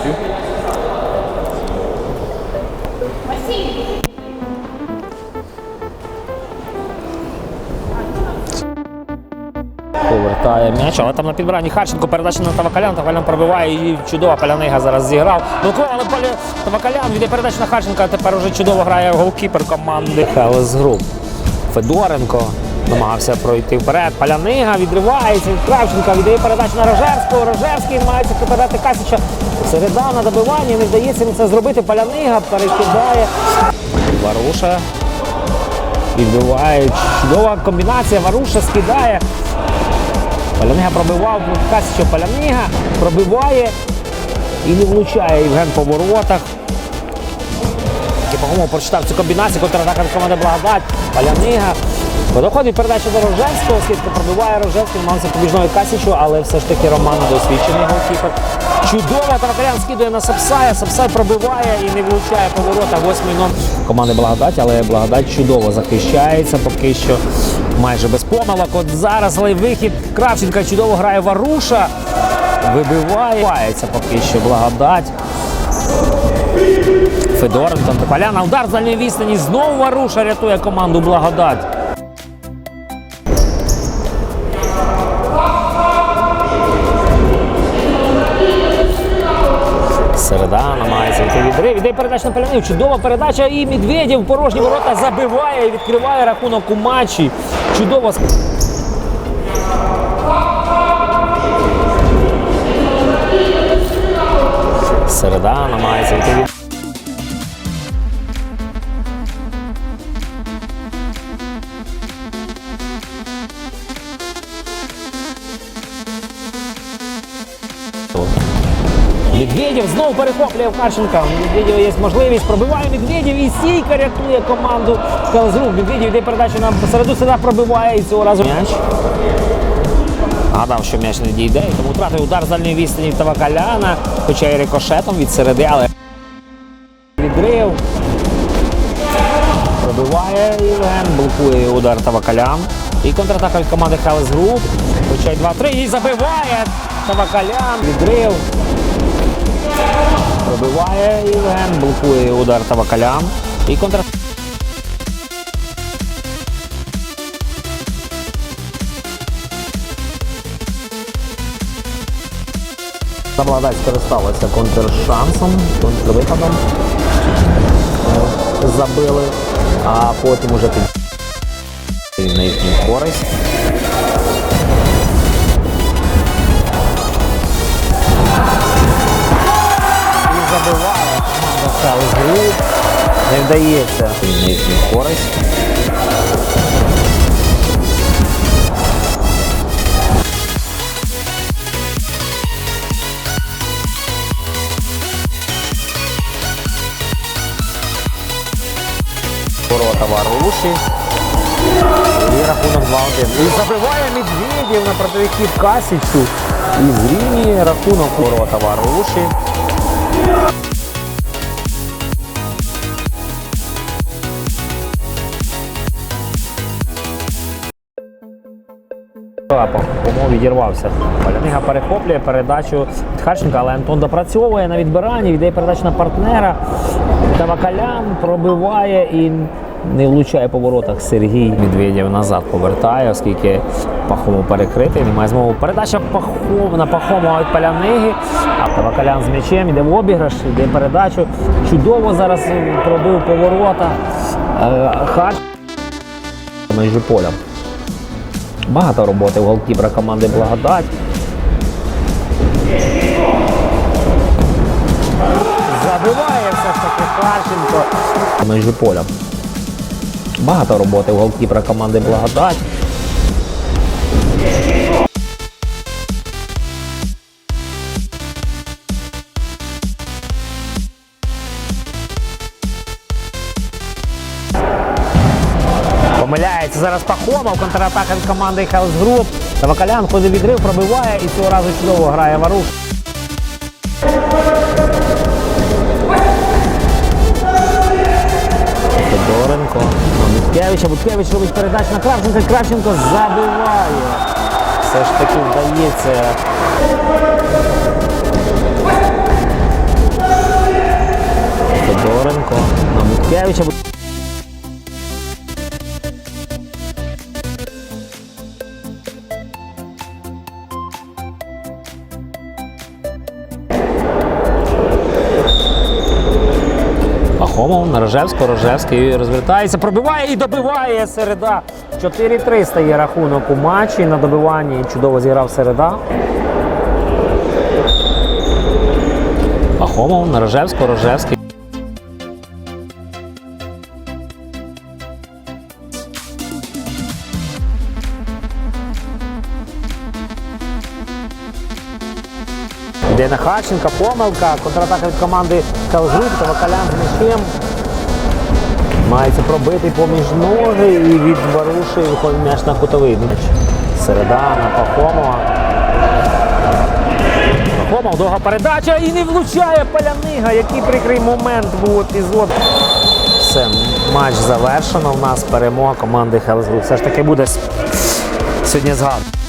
Францію. Повертає м'яч, але там на підбиранні Харченко передача на Тавакалян, Тавакалян пробиває і чудова Палянига зараз зіграв. Блоко, але полі... Тавакалян віддає передачу на Харченка, а тепер уже чудово грає голкіпер команди Хелес Груп. Федоренко намагався пройти вперед. Палянига відривається від Кравченка, віддає передачу на Рожерського. Рожерський намагається передати Касіча. Середа на добивання, не вдається це зробити. Палянига перекидає. Варуша відбиває. Чудова комбінація. Варуша скидає. Палянига пробивав Касічо Палянига, пробиває і не влучає Євген по воротах. По-моєму прочитав цю комбінацію, контратака від команди Благодать. Палянига. Доходить передача до Рожевського, скидка пробиває Рожевський, намагався побіжною Касічу, але все ж таки Роман досвідчений голкіпер. Чудово Таракалян скидує на Сапсая, Сапсай пробиває і не влучає по воротах. Восьмий номер команди Благодать, але Благодать чудово захищається поки що майже без помилок. От зараз але вихід Кравченка чудово грає Варуша. Вибиває, поки що Благодать. Федоренко, Поляна, удар з дальньої відстані. Знову Варуша рятує команду Благодать. Середа намагається йти відрив. Іде передача на Полянив. Чудова передача. І Медведєв порожні ворота забиває і відкриває рахунок у матчі. Чудово. Середа намагається йти від. Медведєв знову перехоплює Харченка. Медведєва є можливість. Пробиває Медведєв і стійка рятує команду Калзрук. Медведєв йде передачу на середу сюди пробиває і цього разу м'яч. Гадав, що м'яч не дійде, і тому втратив удар з дальньої відстані Тавакаляна, хоча й рикошетом від середи, але відрив. Пробиває Євген, блокує удар Тавакалян. І контратака від команди Хелес Груп. Хоча й 2-3 і забиває Тавакалян. Відрив. Пробиває Євген, блокує удар Тавакалян. І контр... Забладать скористалася контршансом, контрвиходом. Забили, а потім уже під на їхню користь. Команда Хаус Не вдається на їхню користь. Ворота Варуші. І рахунок 2-1. І забиває Медведєв на противихід Касічу. І зрівнює рахунок ворота Варуші. По відірвався. Палянига перехоплює передачу від Харченка, але Антон допрацьовує на відбиранні, віддає передачу на партнера. Тавакалян пробиває і не влучає по воротах. Сергій Медведєв назад повертає, оскільки Пахому перекритий. Немає змоги. Передача Пахом, на Пахому від Паляниги. А Тавакалян з м'ячем іде в обіграш, іде передачу. Чудово зараз пробив по воротах. Е, Харч межі поля. Багато роботи у голкіпера команди Благодать. Забиває все ж таки Харченко. Межі поля. Багато роботи у голкіпера команди Благодать. Помиляється зараз Пахомов, контратака від команди Хелс Груп. Тавакалян ходить відрив, пробиває і цього разу чудово грає Варуш. Федоренко на Буткевича. Буткевич робить передачу на Кравченка. Кравченко забиває. Все ж таки вдається. Федоренко на Буткевича. Пахомов на Рожевську, Рожевський розвертається, пробиває і добиває середа. 4-3 стає рахунок у матчі. На добиванні чудово зіграв середа. Пахомов на Рожевську, Рожевський. Йде на помилка, контратака від команди Калгруп та Вакалян з м'ячем. Мається пробити поміж ноги і від Варуші виходить м'яч на кутовий. М'яч. Середа на Пахомова. Пахомов, довга передача і не влучає Палянига. Який прикрий момент був епізод. Все, матч завершено. У нас перемога команди Хелсгруп. Все ж таки буде сьогодні згадувати.